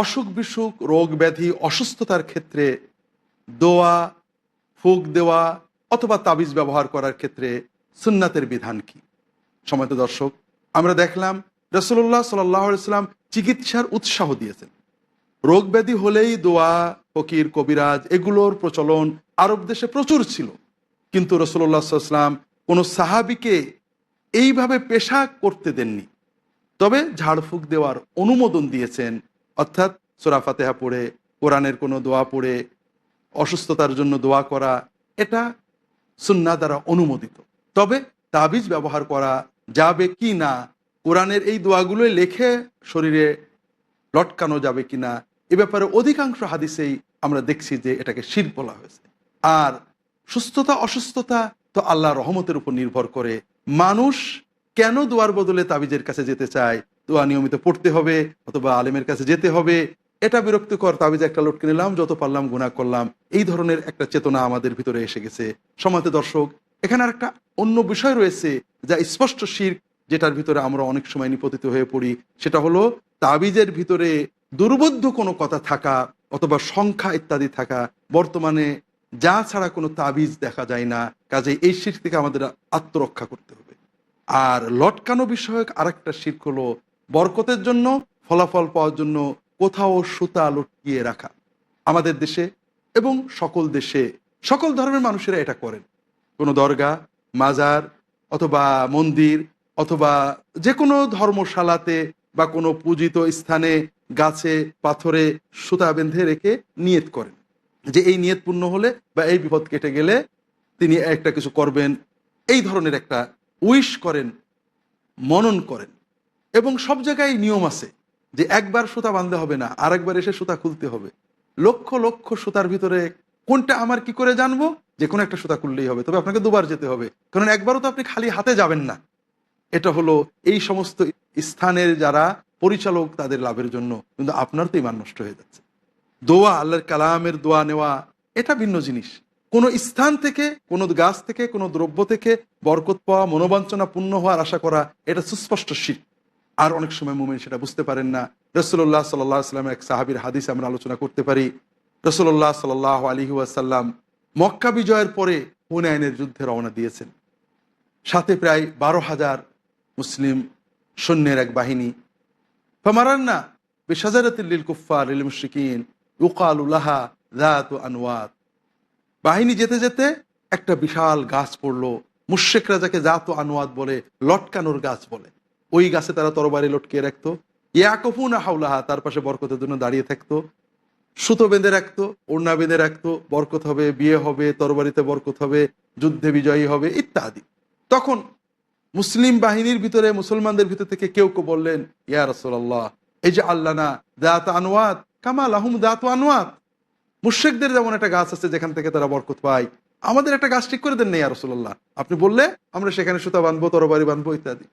অসুখ বিসুখ, রোগ ব্যাধি, অসুস্থতার ক্ষেত্রে দোয়া, ফুক দেওয়া অথবা তাবিজ ব্যবহার করার ক্ষেত্রে সুন্নাতের বিধান কি? সময়ত দর্শক, আমরা দেখলাম রসুল্লাহ সাল্লাম চিকিৎসার উৎসাহ দিয়েছেন। রোগ ব্যাধি হলেই দোয়া, ফকির, কবিরাজ এগুলোর প্রচলন আরব দেশে প্রচুর ছিল। কিন্তু রসুল্লাহ সাল্লাম কোনো সাহাবিকে এইভাবে পেশা করতে দেননি। তবে ঝাড়ফুঁক দেওয়ার অনুমোদন দিয়েছেন অর্থাৎ সোরা ফাতেহা পড়ে, কোরআনের কোনো দোয়া পড়ে, অসুস্থতার জন্য দোয়া করা, এটা সুন্না দ্বারা অনুমোদিত। তবে তাবিজ ব্যবহার করা যাবে কি না, কোরআনের এই দোয়াগুলোই লেখে শরীরে লটকানো যাবে কি না, এ ব্যাপারে অধিকাংশ হাদিসেই আমরা দেখছি যে এটাকে শির বলা হয়েছে। আর সুস্থতা, অসুস্থতা তো আল্লাহ রহমতের উপর নির্ভর করে। মানুষ কেন দোয়ার বদলে তাবিজের কাছে যেতে চায়? দোয়া নিয়মিত পড়তে হবে অথবা আলেমের কাছে যেতে হবে। এটা বিরক্তিকর তাবিজ একটা লটকে নিলাম, যত পারলাম গুণা করলাম। এই ধরনের একটা চেতনা আমাদের ভিতরে এসে গেছে। সমাতে দর্শক, এখানে আর একটা অন্য বিষয় রয়েছে যা স্পষ্ট শির যেটার ভিতরে আমরা অনেক সময় নিপতিত হয়ে পড়ি। সেটা হলো তাবিজের ভিতরে দুর্বোধ্য কোনো কথা থাকা অথবা সংখ্যা ইত্যাদি থাকা। বর্তমানে যা ছাড়া কোনো তাবিজ দেখা যায় না। কাজে এই শির থেকে আমাদের আত্মরক্ষা করতে হবে। আর লটকানো বিষয়ক আরেকটা শির্ক হলো বরকতের জন্য, ফলাফল পাওয়ার জন্য কোথাও সুতা লটকিয়ে রাখা। আমাদের দেশে এবং সকল দেশে সকল ধর্মের মানুষেরা এটা করেন। কোনো দরগা, মাজার অথবা মন্দির অথবা যে কোনো ধর্মশালাতে বা কোনো পূজিত স্থানে গাছে, পাথরে সুতা বেঁধে রেখে নিয়ত করেন। যে এই নিয়ত পূর্ণ হলে বা এই বিপদ কেটে গেলে তিনি একটা কিছু করবেন, এই ধরনের একটা উইশ করেন, মনন করেন। এবং সব জায়গায় নিয়ম আছে যে একবার সুতা বাঁধতে হবে না, আরেকবার এসে সুতা খুলতে হবে। লক্ষ লক্ষ সুতার ভিতরে কোনটা আমার কি করে জানব? যে কোনো একটা সুতা খুললেই হবে, তবে আপনাকে দুবার যেতে হবে। কারণ একবারও তো আপনি খালি হাতে যাবেন না। এটা হলো এই সমস্ত স্থানের যারা পরিচালক তাদের লাভের জন্য, কিন্তু আপনার তো ইমান নষ্ট হয়ে যাচ্ছে। দোয়া, আল্লাহর কালামের দোয়া নেওয়া, এটা ভিন্ন জিনিস। কোনো স্থান থেকে, কোনো গাছ থেকে, কোনো দ্রব্য থেকে বরকত পাওয়া মনোবাঞ্ছনা পূর্ণ হওয়ার আশা করা, এটা সুস্পষ্ট শীত আর অনেক সময় মুমেন সেটা বুঝতে পারেন না। রসুল্লাহ সাল্লাহ সাল্লামের এক সাহাবির হাদিস আমরা আলোচনা করতে পারি। রসুল্লাহ সাল আলী ওয়াসাল্লাম মক্কা বিজয়ের পরে হুনায়নের যুদ্ধে রওনা দিয়েছেন। সাথে প্রায় বারো হাজার মুসলিম সৈন্যের এক বাহিনী। ফামারান্না বেসাজারাতিল কুফার ইল মুশরিকিন ইউকাল উলাহা দাত আনওয়াত। বাহিনী যেতে যেতে একটা বিশাল গাছ পড়ল। মুশেকরা যাকে জাত আনোয়াদ বলে, লটকানোর গাছ বলে। ওই গাছে তারা তরবারি লটকিয়ে রাখতো। ইয়াকফুনা হাউলাহা তার পাশে বরকতের জন্য দাঁড়িয়ে থাকতো। সুতো বেঁধে রাখতো, ওড়না বেঁধে রাখতো, বরকত হবে, বিয়ে হবে, তরবারিতে বরকত হবে, যুদ্ধে বিজয়ী হবে, ইত্যাদি। তখন মুসলিম বাহিনীর ভিতরে, মুসলমানদের ভিতর থেকে কেউ কেউ বললেন, ইয়া রসোল্লাহ এই যে আল্লাহ না, দাত আনোয়াত কামাল আহম দাত আনোয়াত মুর্শেকদের যেমন একটা গাছ আছে, যেখান থেকে তারা বরকত পায়, আমাদের একটা গাছ ঠিক করে দেন নেই রসুল্লাহ আপনি বললে, আমরা সেখানে সুতা বাঁধবো, তরবারি বাঁধবো, ইত্যাদি।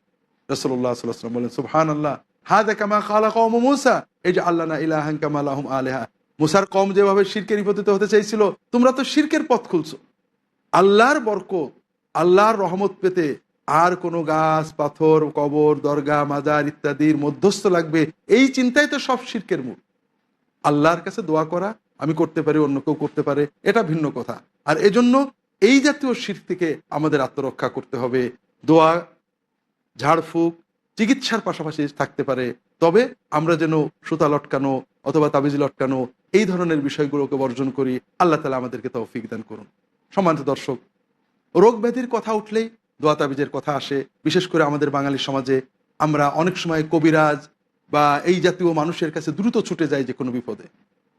রসুল্লাহ বলেন সুবহান আল্লাহ হা কামা খালা কম মুসা? এই যে, আল্লাহ না ইলাহান কামাল আহম আলেহা। মুসার কম যেভাবে শিরকে নিপতিত হতে চাইছিল, তোমরা তো শিরকের পথ খুলছো। আল্লাহর বরকত, আল্লাহর রহমত পেতে আর কোনো গাছ, পাথর, কবর, দরগা, মাজার ইত্যাদির মধ্যস্থ লাগবে। এই চিন্তাই তো সব শিরকের মূল। আল্লাহর কাছে দোয়া করা আমি করতে পারি, অন্য কেউ করতে পারে, এটা ভিন্ন কথা। আর এজন্য এই জাতীয় শির থেকে আমাদের আত্মরক্ষা করতে হবে। দোয়া ঝাড়ফুঁক, চিকিৎসার পাশাপাশি থাকতে পারে। তবে আমরা যেন সুতা লটকানো অথবা তাবিজ লটকানো এই ধরনের বিষয়গুলোকে বর্জন করি, আল্লাহ তালা আমাদেরকে তৌফিক দান করুন। সম্মানিত দর্শক, রোগ ব্যাধির কথা উঠলেই দোয়া তাবিজের কথা আসে। বিশেষ করে আমাদের বাঙালি সমাজে আমরা অনেক সময় কবিরাজ বা এই জাতীয় মানুষের কাছে দ্রুত ছুটে যাই যে কোনো বিপদে।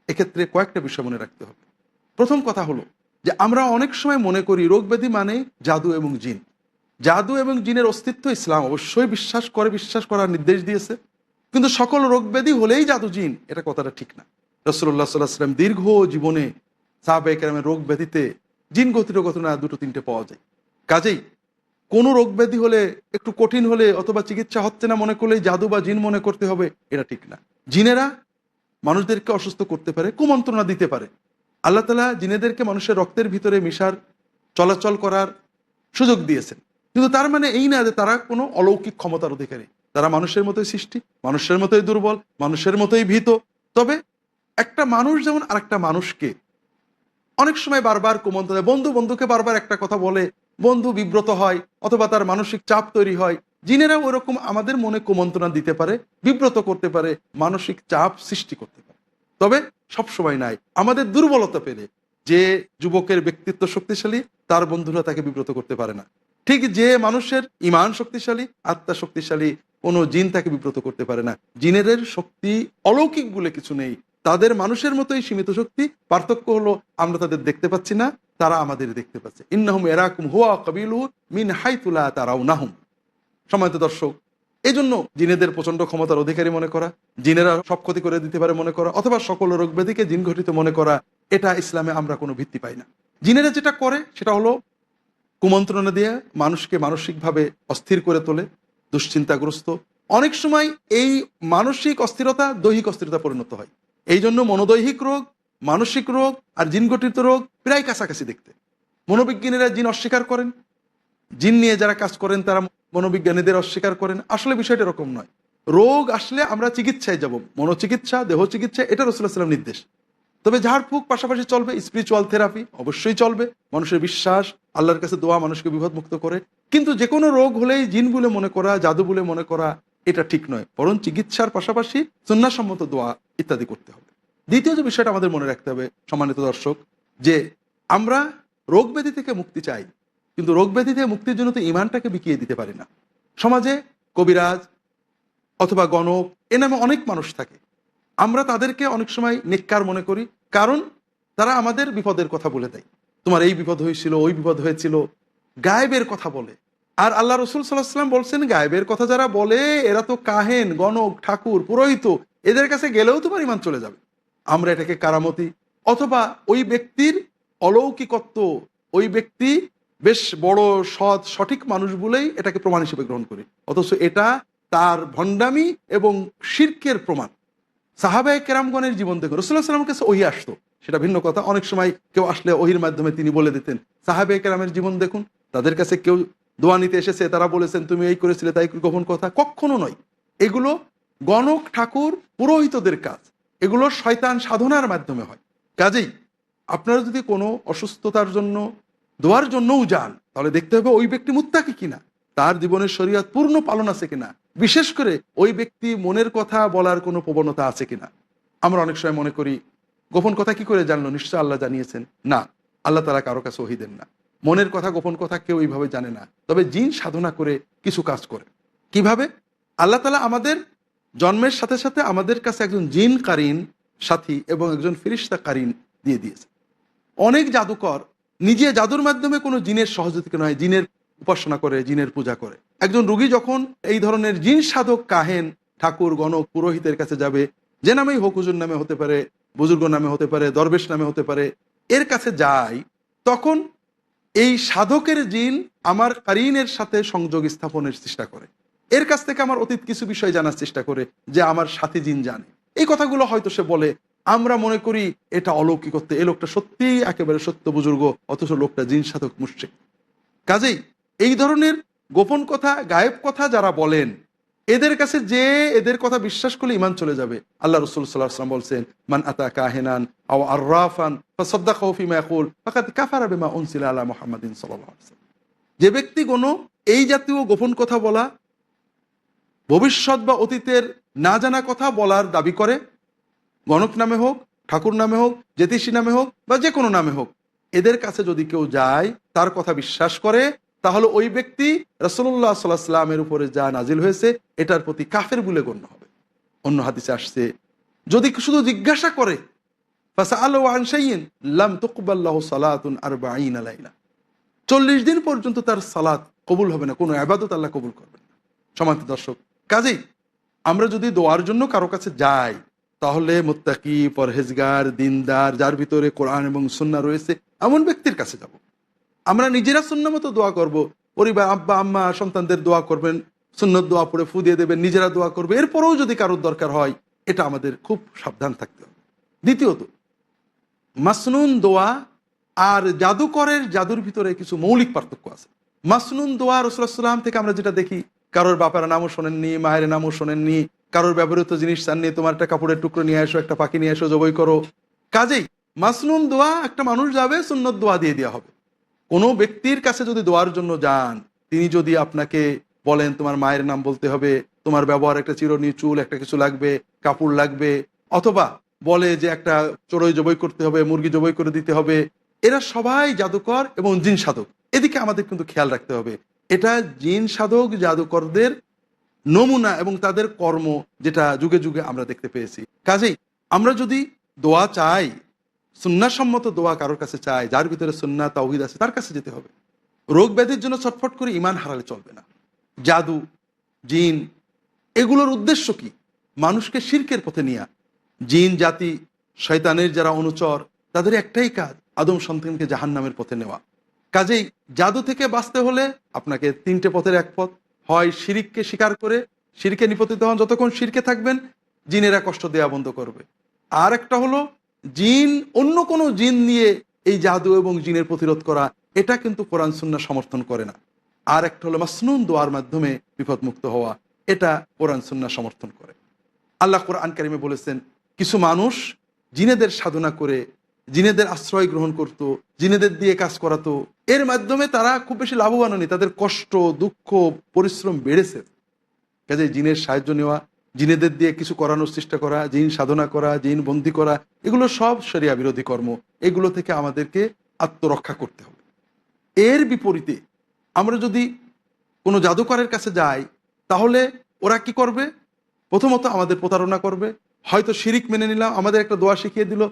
এক্ষেত্রে কয়েকটা বিষয় মনে রাখতে হবে। প্রথম কথা হলো যে আমরা অনেক সময় মনে করি রোগ ব্যাধি মানে জাদু এবং জিন। জাদু এবং জিনের অস্তিত্ব ইসলাম অবশ্যই বিশ্বাস করে, বিশ্বাস করার নির্দেশ দিয়েছে। কিন্তু সকল রোগ ব্যাধি হলেই জাদু জিন। এটা কথাটা ঠিক না। রসল্লাহ সাল্লাহ সাল্লাম দীর্ঘ জীবনে সাহাবে কেরামের রোগ ব্যাধিতে জিন গতির ঘটনা দুটো তিনটে পাওয়া যায়। কাজেই কোনো রোগ ব্যাধি হলে, একটু কঠিন হলে অথবা চিকিৎসা হচ্ছে না মনে করলেই জাদু বা জিন মনে করতে হবে, এটা ঠিক না। জিনেরা মানুষদেরকে অসুস্থ করতে পারে, কুমন্ত্রণা দিতে পারে। আল্লাহ তালা জিনেদেরকে মানুষের রক্তের ভিতরে মিশার, চলাচল করার সুযোগ দিয়েছেন। কিন্তু তার মানে এই না যে তারা কোনো অলৌকিক ক্ষমতার অধিকারী। তারা মানুষের মতোই সৃষ্টি, মানুষের মতোই দুর্বল, মানুষের মতোই ভীত। তবে একটা মানুষ যেমন আরেকটা মানুষকে অনেক সময় বারবার কুমন্ত্রণ বন্ধু বন্ধুকে বারবার একটা কথা বলে, বন্ধু বিব্রত হয় অথবা তার মানসিক চাপ তৈরি হয়। জিনেরা ওরকম আমাদের মনে কুমন্ত্রণা দিতে পারে, বিব্রত করতে পারে, মানসিক চাপ সৃষ্টি করতে পারে। তবে সব সময় নাই। আমাদের দুর্বলতা পেলে যে যুবকের ব্যক্তিত্ব শক্তিশালী, তার বন্ধুরা তাকে বিব্রত করতে পারে না। ঠিক যে মানুষের ইমান শক্তিশালী, আত্মা শক্তিশালী, কোনো জিন তাকে বিব্রত করতে পারে না। জিনেদের শক্তি অলৌকিক বলে কিছু নেই। তাদের মানুষের মতোই সীমিত শক্তি। পার্থক্য হলো, আমরা তাদের দেখতে পাচ্ছি না, তারা আমাদের দেখতে পাচ্ছে। ইন্নাহুম এরাকুম হুয়া কবিলু মিন হাইতুলা তারাও নাহুম সময়ত দর্শক এই জন্য জিনেদের প্রচণ্ড ক্ষমতার অধিকারী মনে করা, জিনেরা সব ক্ষতি করে দিতে পারে মনে করা, অথবা সকল রোগ ব্যাধিকে জিন ঘটিত মনে করা, এটা ইসলামে আমরা কোনো ভিত্তি পাই না। জিনেরা যেটা করে, সেটা হলো কুমন্ত্রণা দিয়ে মানুষকে মানসিকভাবে অস্থির করে তোলে, দুশ্চিন্তাগ্রস্ত। অনেক সময় এই মানসিক অস্থিরতা দৈহিক অস্থিরতা পরিণত হয়। এই জন্য মনোদৈহিক রোগ, মানসিক রোগ আর জিনগঠিত রোগ প্রায় কাছাকাছি দেখতে। মনোবিজ্ঞানীরা জিন অস্বীকার করেন। জিন নিয়ে যারা কাজ করেন, তারা মনোবিজ্ঞানীদের অস্বীকার করেন। আসলে বিষয়টা এরকম নয়। রোগ আসলে আমরা চিকিৎসায় যাব। মনোচিকিৎসা দেহ চিকিৎসা এটা রসুল্লাহ সাল্লাম নির্দেশ। তবে ঝাড়ফুঁক পাশাপাশি চলবে স্পিরিচুয়াল থেরাপি অবশ্যই চলবে। মানুষের বিশ্বাস আল্লাহর কাছে দোয়া মানুষকে বিপদমুক্ত করে। কিন্তু যে কোনো রোগ হলেই জিন বলে মনে করা, জাদু বলে মনে করা, এটা ঠিক নয়। বরং চিকিৎসার পাশাপাশি সন্ন্যাসম্মত দোয়া ইত্যাদি করতে হবে। দ্বিতীয় যে বিষয়টা আমাদের মনে রাখতে হবে, সম্মানিত দর্শক, যে আমরা রোগ ব্যাধি থেকে মুক্তি চাই, কিন্তু রোগ ব্যাধি থেকে মুক্তির জন্য তো ইমানটাকে বিকিয়ে দিতে পারি না। সমাজে কবিরাজ অথবা গণক এ নামে অনেক মানুষ থাকে। আমরা তাদেরকে অনেক সময় নেককার মনে করি, কারণ তারা আমাদের বিপদের কথা বলে দেয়। তোমার এই বিপদ হয়েছিল, ওই বিপদ হয়েছিল। গায়েবের কথা বলে। আর আল্লাহ রসুল সাল্লাহ সাল্লাম বলছেন, গায়েবের কথা যারা বলে, এরা তো কাহেন, গণক, ঠাকুর, পুরোহিত, এদের কাছে গেলেও তোমার ইমান চলে যাবে। আমরা এটাকে কারামতি, অথবা ওই ব্যক্তির অলৌকিকত্ব, ওই ব্যক্তি বেশ বড়, সৎ, সঠিক মানুষ বলেই এটাকে প্রমাণ হিসেবে গ্রহণ করি। অথচ এটা তার ভণ্ডামি এবং শির্কের প্রমাণ। সাহাবায় কেরামগণের জীবন দেখুন রসুল্লাহ সাল্লামের কাছে ওহি আসতো। সেটা ভিন্ন কথা। অনেক সময় কেউ আসলে ওহির মাধ্যমে তিনি বলে দিতেন, সাহাবে কেরামের জীবন দেখুন, তাদের কাছে কেউ দোয়া নিতে এসেছে, তারা বলেছেন, তুমি এই করেছিলে, তাই গোপন কথা? কখনো নয়। এগুলো গণক ঠাকুর পুরোহিতদের কাজ। এগুলো শয়তান সাধনার মাধ্যমে হয়। কাজেই আপনারা যদি কোনো অসুস্থতার জন্য, দোয়ার জন্যও যান, তাহলে দেখতে হবে ওই ব্যক্তি মুত্তাকি কিনা, তার জীবনের শরীয়ত পূর্ণ পালন আছে কিনা, বিশেষ করে ওই ব্যক্তি মনের কথা বলার কোনো প্রবণতা আছে কিনা। আমরা অনেক সময় মনে করি গোপন কথা কি করে জানলো? নিশ্চয় আল্লাহ জানিয়েছেন। না, আল্লাহ তারা কারও কাছে ওহি দেন না। মনের কথা, গোপন কথা কেউ এইভাবে জানে না। তবে জিন সাধনা করে কিছু কাজ করে। কীভাবে? আল্লাহ তালা আমাদের জন্মের সাথে সাথে আমাদের কাছে একজন জিন কারিন সাথী এবং একজন ফিরিস্তা কারিন দিয়ে দিয়েছে। অনেক জাদুকর নিজে জাদুর মাধ্যমে কোনো জিনের সহযোগিতা নয়, জিনের উপাসনা করে, জিনের পূজা করে। একজন রুগী যখন এই ধরনের জিন সাধক কাহেন, ঠাকুর, গণক, পুরোহিতের কাছে যাবে, যে নামেই হোক হুজুর নামে হতে পারে বুজুর্গ নামে হতে পারে, দরবেশ নামে হতে পারে, এর কাছে যায় তখন এই সাধকের জিন আমার কারিনের সাথে সংযোগ স্থাপনের চেষ্টা করে। এর কাছ থেকে আমার অতীত কিছু বিষয় জানার চেষ্টা করে যে আমার সাথী জিন জানে। এই কথাগুলো হয়তো সে বলে, আমরা মনে করি এটা অলৌকিকত্ব, এই লোকটা সত্যিই একেবারে সত্য বুজুর্গ, অথচ লোকটা জিন সাধক মুশ্রিক। কাজেই এই ধরনের গোপন কথা, গায়েব কথা যারা বলেন এদের কাছে যে এদের কথা বিশ্বাস করলে ইমান চলে যাবে। আল্লাহ রসুল সাল্লাহাম বলছেন, মান আতা কাহেনান আও আর্রাফান সদ্দা কাফারা বেমা উনসিলা আলা মোহাম্মদিন যে ব্যক্তি কোনো এই জাতীয় গোপন কথা বলা, ভবিষ্যৎ বা অতীতের না জানা কথা বলার দাবি করে, গণক নামে হোক, ঠাকুর নামে হোক, জ্যোতিষী নামে হোক বা যে কোনো নামে হোক, এদের কাছে যদি কেউ যায়, তার কথা বিশ্বাস করে তাহলে ওই ব্যক্তি রসল্লাহ সাল্লাহ সাল্লামের উপরে যা নাজিল হয়েছে, এটার প্রতি কাফের বলে গণ্য হবে। অন্য হাদিসে আসছে, যদি শুধু জিজ্ঞাসা করে চল্লিশ দিন পর্যন্ত তার সালাত কবুল হবে না, কোনো আবাদত আল্লাহ কবুল করবে না। সমান্ত দর্শক, কাজেই আমরা যদি দোয়ার জন্য কারও কাছে যাই, তাহলে মোত্তাকি, পরহেজগার, দিনদার, যার ভিতরে কোরআন এবং সুন্না রয়েছে, এমন ব্যক্তির কাছে যাব। আমরা নিজেরা শূন্য মতো দোয়া করব, পরিবার, আব্বা, আম্মা, সন্তানদের দোয়া করবেন সুন্নত দোয়া পড়ে ফু দিয়ে দেবেন, নিজেরা দোয়া করবে, এরপরেও যদি কারোর দরকার হয়, এটা আমাদের খুব সাবধান থাকতে হবে। দ্বিতীয়ত, মাসনুন দোয়া আর জাদুকরের জাদুর ভিতরে কিছু মৌলিক পার্থক্য আছে। মাসনুন দোয়া রসুলাম থেকে আমরা যেটা দেখি, কারোর বাপার নামও শোনেননি, মায়ের নামও শোনেননি, কারোর ব্যবহৃত জিনিস চাননি, তোমার একটা কাপড়ের টুকরো নিয়ে আসো একটা পাখি নিয়ে আসো জবই করো। কাজেই মাসনুন দোয়া একটা মানুষ যাবে, সুন্নত দোয়া দিয়ে দেওয়া হবে। কোনো ব্যক্তির কাছে যদি দোয়ার জন্য যান, তিনি যদি আপনাকে বলেন, তোমার মায়ের নাম বলতে হবে, তোমার ব্যবহার একটা চিরনি চুল একটা কিছু লাগবে, কাপড় লাগবে, অথবা বলে যে একটা চড়ই জবই করতে হবে, মুরগি জবই করে দিতে হবে, এরা সবাই জাদুকর এবং জিন সাধক। এদিকে আমাদের কিন্তু খেয়াল রাখতে হবে। এটা জিন সাধক, জাদুকরদের নমুনা এবং তাদের কর্ম, যেটা যুগে যুগে আমরা দেখতে পেয়েছি। কাজেই আমরা যদি দোয়া চাই সুন্নাসম্মত দোয়া কারোর কাছে চায় যার ভিতরে সুন্না তাওহিদ আছে, তার কাছে যেতে হবে। রোগ ব্যাধির জন্য ছটফট করে ইমান হারালে চলবে না। জাদু, জিন, এগুলোর উদ্দেশ্য কি? মানুষকে শির্কের পথে নিয়ে। জিন, জাতি, শয়তানের যারা অনুচর, তাদের একটাই কাজ, আদম সন্তানকে জাহান নামের পথে নেওয়া। কাজেই জাদু থেকে বাঁচতে হলে আপনাকে তিনটে পথের এক পথ। হয় শিরিককে স্বীকার করে, শিরকে নিপতিত হন, যতক্ষণ শিরকে থাকবেন, জিনেরা কষ্ট দেওয়া বন্ধ করবে। আর একটা হলো জিন, অন্য কোনো জিন নিয়ে এই জাদু এবং জিনের প্রতিরোধ করা, এটা কিন্তু কোরআন সুন্না সমর্থন করে না। আর একটা হলো মাসনুন দোয়ার মাধ্যমে বিপদমুক্ত হওয়া, এটা কোরআন সুন্না সমর্থন করে। আল্লাহ কোরআন কারিমে বলেছেন, কিছু মানুষ জিনেদের সাধনা করে, জিনেদের আশ্রয় গ্রহণ করত, জিনেদের দিয়ে কাজ করাতো, এর মাধ্যমে তারা খুব বেশি লাভবান হয়নি, তাদের কষ্ট, দুঃখ, পরিশ্রম বেড়েছে। কাজে জিনের সাহায্য নেওয়া জিনেদের দিয়ে কিছু করানোর চেষ্টা করা, জিন সাধনা করা, জিন বন্দি করা, এগুলো সব শরিয়া বিরোধী কর্ম। এগুলো থেকে আমাদেরকে আত্মরক্ষা করতে হবে। এর বিপরীতে আমরা যদি কোনো জাদুকরের কাছে যাই, তাহলে ওরা কি করবে? প্রথমত আমাদের প্রতারণা করবে। হয়তো শিরিক মেনে নিলাম, আমাদের একটা দোয়া শিখিয়ে দিল।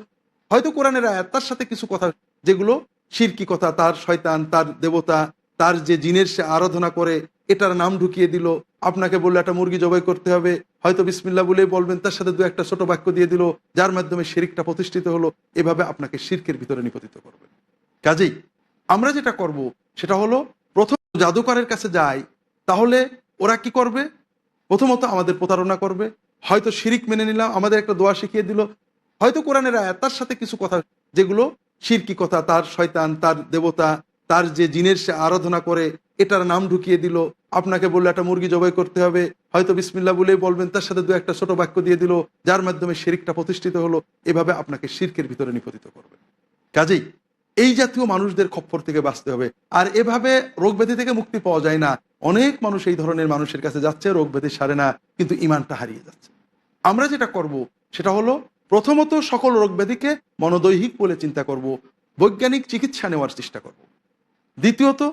হয়তো কোরআনের আয়াত, তার সাথে কিছু কথা, যেগুলো শিরকি কথা, তার শয়তান, তার দেবতা, তার যে জিনের সে আরাধনা করে, এটার নাম ঢুকিয়ে দিল। আপনাকে বলল, একটা মুরগি জবাই করতে হবে। হয়তো বিসমিল্লা বলেই বলবেন, তার সাথে দু একটা ছোট বাক্য দিয়ে দিল, যার মাধ্যমে শিরিকটা প্রতিষ্ঠিত হলো, এভাবে আপনাকে শিরকের ভিতরে নিপতিত করবে। কাজেই আমরা যেটা করব, সেটা হলো প্রথম জাদুকরের কাছে যাই, তাহলে ওরা কি করবে? প্রথমত আমাদের প্রতারণা করবে। হয়তো শিরিক মেনে নিলাম, আমাদের একটা দোয়া শিখিয়ে দিল। হয়তো কোরআনের আয়াত, তার সাথে কিছু কথা, যেগুলো শিরকি কথা, তার শয়তান, তার দেবতা, তার যে জিনের সে আরাধনা করে, এটার নাম ঢুকিয়ে দিল আপনাকে বলল একটা মুরগি জবাই করতে হবে। হয়তো বিসমিল্লা বলেই বলবেন, তার সাথে দু একটা ছোট বাক্য দিয়ে দিল, যার মাধ্যমে শিরিকটা প্রতিষ্ঠিত হলো। এভাবে আপনাকে শিরকের ভিতরে নিপতিত করবে। কাজেই এই জাতীয় মানুষদের খপ্পর থেকে বাঁচতে হবে। আর এভাবে রোগ ব্যাধি থেকে মুক্তি পাওয়া যায় না। অনেক মানুষ এই ধরনের মানুষের কাছে যাচ্ছে, রোগ ব্যাধি সারে না, কিন্তু ইমানটা হারিয়ে যাচ্ছে। আমরা যেটা করব, সেটা হলো প্রথমত সকল রোগ ব্যাধিকে মনোদৈহিক বলে চিন্তা করব, বৈজ্ঞানিক চিকিৎসা নেওয়ার চেষ্টা করব। দ্বিতীয়ত,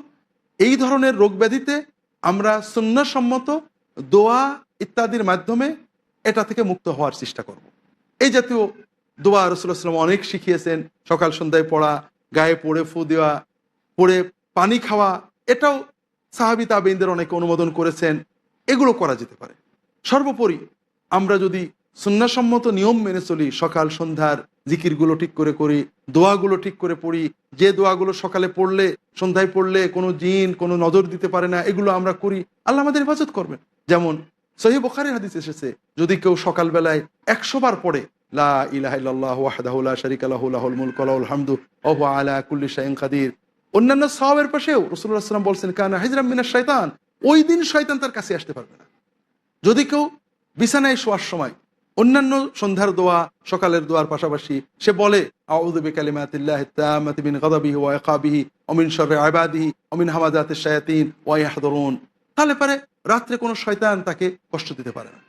এই ধরনের রোগ ব্যাধিতে আমরা সুন্নাসম্মত দোয়া ইত্যাদির মাধ্যমে এটা থেকে মুক্ত হওয়ার চেষ্টা করব। এই জাতীয় দোয়া রসুলাম অনেক শিখিয়েছেন। সকাল সন্ধ্যায় পড়া, গায়ে পড়ে ফু দেওয়া, পড়ে পানি খাওয়া, এটাও সাহাবি তাবেইনদের অনেকে অনুমোদন করেছেন। এগুলো করা যেতে পারে। সর্বোপরি আমরা যদি সুন্নাসম্মত নিয়ম মেনে চলি, সকাল সন্ধ্যার জিকিরগুলো ঠিক করে করি, দোয়াগুলো ঠিক করে পড়ি। যে দোয়াগুলো সকালে পড়লে, সন্ধ্যায় পড়লে কোনো জিন, কোনো নজর দিতে পারে না, এগুলো আমরা করি। আল্লাহ আমাদের হেফাজত করবেন। যেমন সহি বোখারি হাদিস এসেছে, যদি কেউ সকালবেলায় একশো বার পড়ে, লা ইলাহ কুল্লি কাদির অন্যান্য পাশেও বলছেন ওই দিন শয়তান তার কাছে আসতে পারবে না। যদি কেউ বিছানায় শোয়ার সময় অন্যান্য সন্ধ্যার দোয়া, সকালের দোয়ার পাশাপাশি সে বলে মিন মিন মিন শায়াতিন ওয়া ইয়াহদুরুন। তাহলে পারে রাত্রে কোনো শয়তান তাকে কষ্ট দিতে পারে না।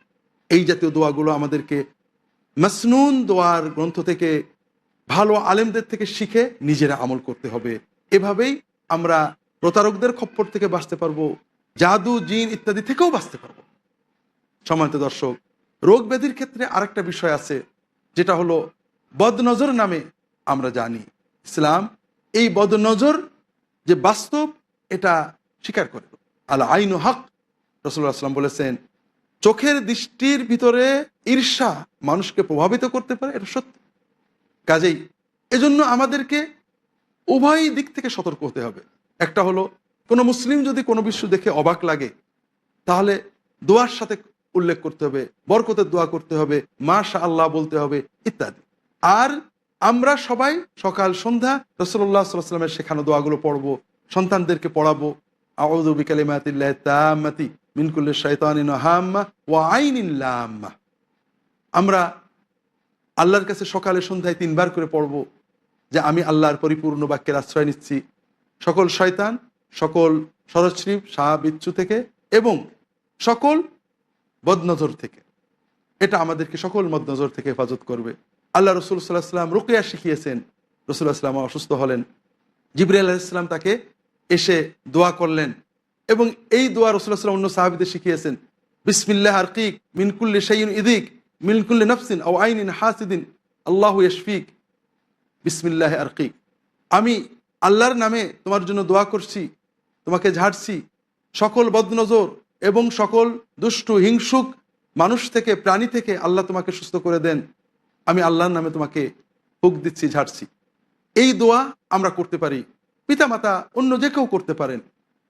এই জাতীয় দোয়াগুলো আমাদেরকে মাসনুন দোয়ার গ্রন্থ থেকে, ভালো আলেমদের থেকে শিখে নিজেরা আমল করতে হবে। এভাবেই আমরা প্রতারকদের খপ্পর থেকে বাঁচতে পারব, জাদু, জিন ইত্যাদি থেকেও বাঁচতে পারব। সম্মানিত দর্শক রোগ ব্যাধির ক্ষেত্রে আরেকটা বিষয় আছে, যেটা হলো বদনজর নামে আমরা জানি। ইসলাম এই বদনজর যে বাস্তব, এটা স্বীকার করে। আল আইন হক রসুল্লাহ আসলাম বলেছেন, চোখের দৃষ্টির ভিতরে ঈর্ষা মানুষকে প্রভাবিত করতে পারে, এটা সত্য। কাজেই এজন্য আমাদেরকে উভয় দিক থেকে সতর্ক হতে হবে। একটা হলো, কোনো মুসলিম যদি কোনো বিশ্ব দেখে অবাক লাগে, তাহলে দোয়ার সাথে উল্লেখ করতে হবে, বরকতের দোয়া করতে হবে মাশা আল্লাহ বলতে হবে, ইত্যাদি। আর আমরা সবাই সকাল, সন্ধ্যা রসল্লাহ সাল্লামের শেখানো দোয়াগুলো পড়ব, সন্তানদেরকে পড়াবো। আমরা আল্লাহর কাছে সকালে, সন্ধ্যায় তিনবার করে পড়ব যে আমি আল্লাহর পরিপূর্ণ বাক্যের আশ্রয় নিচ্ছি। সকল শয়তান, সকল সরশ্রীপ সাহা বিচ্ছু থেকে এবং সকল বদনজর থেকে। এটা আমাদেরকে সকল মদনজর থেকে হেফাজত করবে। আল্লাহ রসুল সাল্লাহ সাল্লাম রুকিয়া শিখিয়েছেন। রসুল্লাহ সাল্লাম অসুস্থ হলেন। জিবরি আলাহিসাল্লাম তাকে এসে দোয়া করলেন। এবং এই দোয়া রসুল্লাহ সাল্লাম অন্য সাহাবিদের শিখিয়েছেন। বিসমিল্লাহ আরকিক মিনকুল্লি শাইন ইদিক মিনকুল্লি নফসিন ও আইনিন হাসিদিন, আল্লাহ ইশফিক বিসমিল্লাহ আরকিক। আমি আল্লাহর নামে তোমার জন্য দোয়া করছি, তোমাকে ঝাড়ছি। সকল বদনজর এবং সকল দুষ্টু, হিংসুক মানুষ থেকে, প্রাণী থেকে আল্লাহ তোমাকে সুস্থ করে দেন। আমি আল্লাহর নামে তোমাকে হুক দিচ্ছি, ঝাড়ছি। এই দোয়া আমরা করতে পারি। পিতামাতা অন্য যে কেউ করতে পারেন।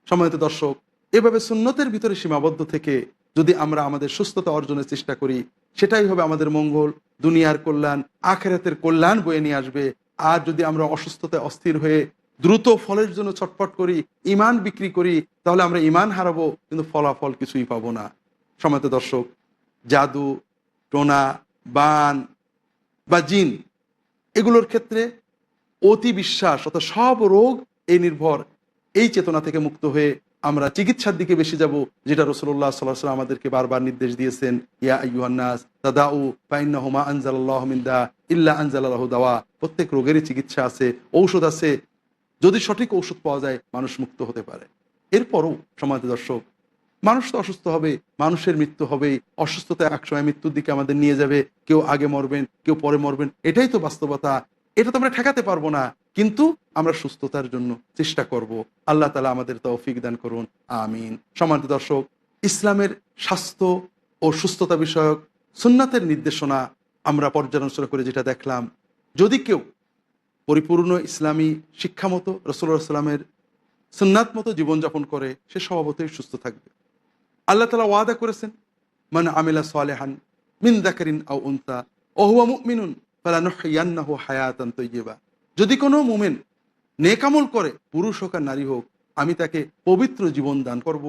সময়ত দর্শক, এভাবে সুন্নতের ভিতরে সীমাবদ্ধ থেকে যদি আমরা আমাদের সুস্থতা অর্জনের চেষ্টা করি, সেটাই হবে আমাদের মঙ্গল। দুনিয়ার কল্যাণ, আখেরাতের কল্যাণ বয়ে নিয়ে আসবে। আর যদি আমরা অসুস্থতায় অস্থির হয়ে দ্রুত ফলের জন্য ছটফট করি ইমান বিক্রি করি, তাহলে আমরা ইমান হারাবো, কিন্তু ফলাফল কিছুই পাবো না। সময়ত দর্শক, জাদু, টোনা, বান বা জিন, এগুলোর ক্ষেত্রে অতি বিশ্বাস অর্থাৎ সব রোগ এই নির্ভর, এই চেতনা থেকে মুক্ত হয়ে আমরা চিকিৎসার দিকে বেশি যাব, যেটা রসুল্লাহ সাল্লাহ আমাদেরকে বারবার নির্দেশ দিয়েছেন, ইয়া আইয়ুহান্নাস তাদাউ ফাইন্না হুমা আনজাল্লাহ মিন্দা ইল্লা আনজাল্লাহ দাওয়া, প্রত্যেক রোগেরই চিকিৎসা আছে, ঔষধ আছে যদি সঠিক ঔষধ পাওয়া যায়, মানুষ মুক্ত হতে পারে। এরপরও সমাজ দর্শক, মানুষ তো অসুস্থ হবে, মানুষের মৃত্যু হবেই। অসুস্থতা একসময় মৃত্যুর দিকে আমাদের নিয়ে যাবে। কেউ আগে মরবেন, কেউ পরে মরবেন, এটাই তো বাস্তবতা। এটা তো আমরা ঠেকাতে পারব না। কিন্তু আমরা সুস্থতার জন্য চেষ্টা করব। আল্লাহ তালা আমাদের তৌফিক দান করুন। আমিন। সমান্ত দর্শক, ইসলামের স্বাস্থ্য ও সুস্থতা বিষয়ক সুন্নাতের নির্দেশনা আমরা পর্যালোচনা করে যেটা দেখলাম। যদি কেউ পরিপূর্ণ ইসলামী শিক্ষা মতো রসুল্লাহ সাল্লামের সুন্নাত মতো জীবনযাপন করে সে স্বভাবতই সুস্থ থাকবে। আল্লাহ তালা ওয়াদা করেছেন মানে আমিলা সালেহান মিন দাকারিন আও উন্তা ওহুয়া মুমিনুন ফালানুহিয়ান্নাহু হায়াতান তৈয়িবা যদি কোনো মুমিন নেকামল করে, পুরুষ হোক আর নারী হোক, আমি তাকে পবিত্র জীবন দান করব।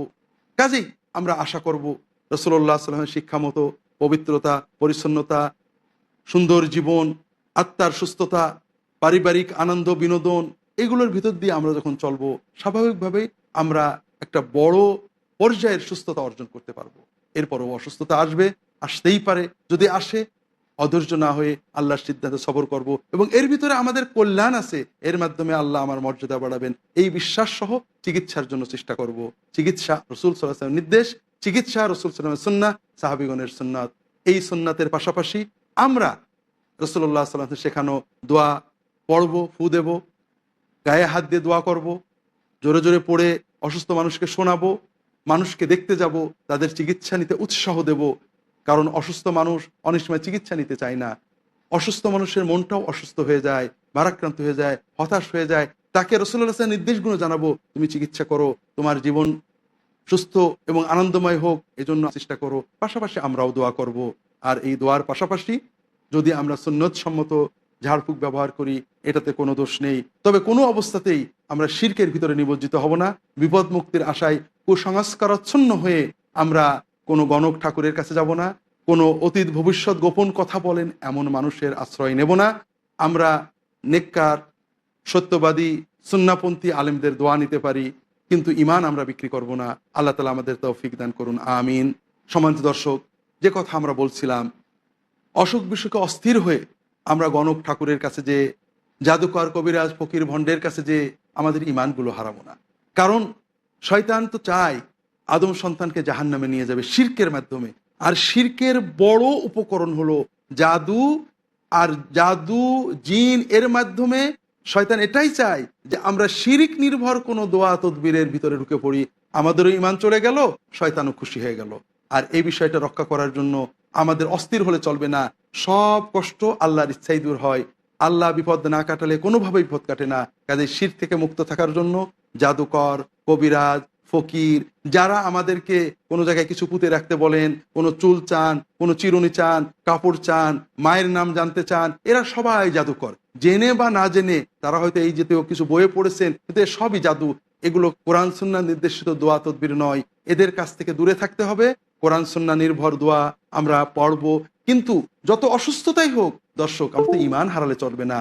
কাজেই আমরা আশা করব রসুল্লাহ সাল্লামের শিক্ষা মতো পবিত্রতা, পরিচ্ছন্নতা, সুন্দর জীবন, আত্মার সুস্থতা পারিবারিক আনন্দ, বিনোদন, এগুলোর ভিতর দিয়ে আমরা যখন চলবো, স্বাভাবিকভাবেই আমরা একটা বড় পর্যায়ের সুস্থতা অর্জন করতে পারব। এরপরও অসুস্থতা আসবে, আসতেই পারে। যদি আসে, অধৈর্য না হয়ে আল্লাহর সিদ্ধান্তে সবর করব এবং এর ভিতরে আমাদের কল্যাণ আছে, এর মাধ্যমে আল্লাহ আমার মর্যাদা বাড়াবেন। এই বিশ্বাস সহ চিকিৎসার জন্য চেষ্টা করব। চিকিৎসা, রসুল সাল্লাহামের নির্দেশ, চিকিৎসা, রসুল সাল্লামের সুন্না সাহাবিগণের সুন্নাত। এই সুন্নাতের পাশাপাশি আমরা রসুল্লাহ সাল্লাম শেখানো দোয়া পড়ব, ফু দেব, গায়ে হাত দিয়ে দোয়া করব, জোরে জোরে পড়ে অসুস্থ মানুষকে শোনাবো, মানুষকে দেখতে যাব, তাদের চিকিৎসা নিতে উৎসাহ দেব, কারণ অসুস্থ মানুষ অনেক সময় চিকিৎসা নিতে চায় না। অসুস্থ মানুষের মনটাও অসুস্থ হয়ে যায় ভারাক্রান্ত হয়ে যায়, হতাশ হয়ে যায়। তাকে রসুল্লাহ নির্দেশগুলো জানাব, তুমি চিকিৎসা করো, তোমার জীবন সুস্থ এবং আনন্দময় হোক, এজন্য চেষ্টা করো। পাশাপাশি আমরাও দোয়া করব। আর এই দোয়ার পাশাপাশি যদি আমরা সুন্নত সম্মত ঝাড়ফুঁক ব্যবহার করি, এটাতে কোনো দোষ নেই। তবে কোনো অবস্থাতেই আমরা শির্কের ভিতরে নিবজ্জিত হব না। বিপদ মুক্তির আশায় কুসংস্কারচ্ছন্ন হয়ে আমরা কোনো গণক ঠাকুরের কাছে যাব না। কোনো অতীত ভবিষ্যৎ গোপন কথা বলেন এমন মানুষের আশ্রয় নেব না। আমরা নেককার, সত্যবাদী, সুন্নাপন্থী আলেমদের দোয়া নিতে পারি, কিন্তু ইমান আমরা বিক্রি করব না। আল্লাহ তালা আমাদের তৌফিক দান করুন, আমিন। সমান্ত দর্শক, যে কথা আমরা বলছিলাম অসুখ বিসুখে অস্থির হয়ে আমরা গণক ঠাকুরের কাছে যে জাদুকর কবিরাজ ফকির ভণ্ডের কাছে যে আমাদের ইমানগুলো হারাবো না। কারণ শয়তান তো চায় আদম সন্তানকে জাহান নামে নিয়ে যাবে শির্কের মাধ্যমে। আর শির্কের বড় উপকরণ হলো জাদু, আর জাদু, জিন এর মাধ্যমে শয়তান এটাই চায় যে আমরা শিরিক নির্ভর কোনো দোয়া তদবীরের ভিতরে ঢুকে পড়ি। আমাদেরও ইমান চলে গেল, শয়তানও খুশি হয়ে গেল। আর এই বিষয়টা রক্ষা করার জন্য আমাদের অস্থির হলে চলবে না। সব কষ্ট আল্লাহর ইচ্ছাই দূর হয়। আল্লাহ বিপদ না কাটালে কোনোভাবেই বিপদ কাটে না। কাজে শির থেকে মুক্ত থাকার জন্য জাদুকর, কবিরাজ, ফকির, যারা আমাদেরকে কোনো জায়গায় কিছু পুঁতে রাখতে বলেন, কোনো চুল চান, কোনো চিরুনি চান, কাপড় চান, মায়ের নাম জানতে চান, এরা সবাই জাদুকর। জেনে বা না জেনে তারা হয়তো এই যেতেও কিছু বইয়ে পড়েছেন কিন্তু সবই জাদু। এগুলো কোরআন সুন্না নির্দেশিত দোয়া তদবির নয়। এদের কাছ থেকে দূরে থাকতে হবে। কোরআন সন্না নির্ভর দোয়া আমরা পড়ব। কিন্তু যত অসুস্থতাই হোক, দর্শক আমরা তো ইমান হারালে চলবে না।